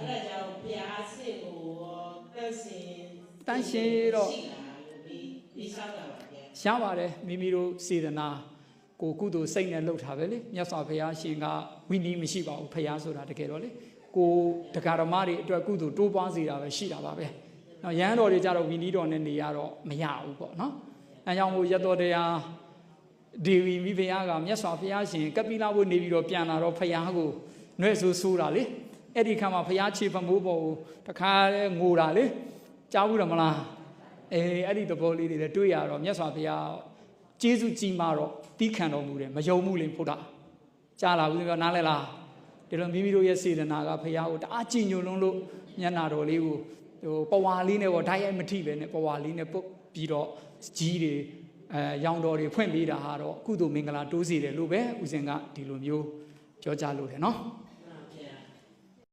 အဲ့ဒါကြောင့်ဘုရားစစ်ကိုတန့်စင်တန့်ရှင်းတော့ဒီဆောက်တာပါဗျာရပါတယ်မိမိတို့စေတနာကိုကုသိုလ်စိတ်နဲ့လှုပ်တာပဲလေမြတ်စွာဘုရားရှင်ကဝိနည်းမရှိပါဘူးဘုရားဆိုတာတကယ်တော့လေကိုဒကာဓမ္မတွေအတွက်ကုသိုလ်တိုးပွားစေတာပဲရှိတာပါပဲနော်ရဟန်းတော်တွေကြတော့ဝိနည်းတော်နဲ့နေရတော့မရဘူးပေါ့နော်အဲကြောင့်မို့ရတော်တရားဒေဝီမိဖုရားကမြတ်စွာဘုရားရှင်ကပိလာဘုနေပြီးတော့ပြန်လာတော့ဘုရားကိုနှဲ့ဆူဆူတာလေ အဲ့ဒီခါမှာဘုရားခြေဖမိုးပေါ်ကိုတခါလဲငိုတာလေကြားဘူးတယ်မလားအေးအဲ့ဒီသဘောလေးတွေလည်းတွေ့ရတော့မြတ်စွာဘုရားကျေးဇူးကြီးမာတော့တီးခံတော်မူတယ်မယုံမှုလေးဖုဒ္ဓကြားလာဘူးပြောနားလဲလားဒီလိုမိမိတို့ရဲ့စေတနာကဘုရားကိုတအားကြည်ညိုလွန်းလို့မျက်နာတော်လေးကိုဟိုပဝါလေးနဲ့ပေါ့ဓာတ်ရိုက်မထိပဲနဲ့ပဝါလေးနဲ့ပုတ်ပြီးတော့ကြီးတွေအဲရောင်တော်တွေဖွင့်ပေးတာဟာတော့ကုသိုလ်မင်္ဂလာတိုးစေတယ်လို့ပဲဦးဇင်ကဒီလိုမျိုးပြောကြားလို့တယ်နော်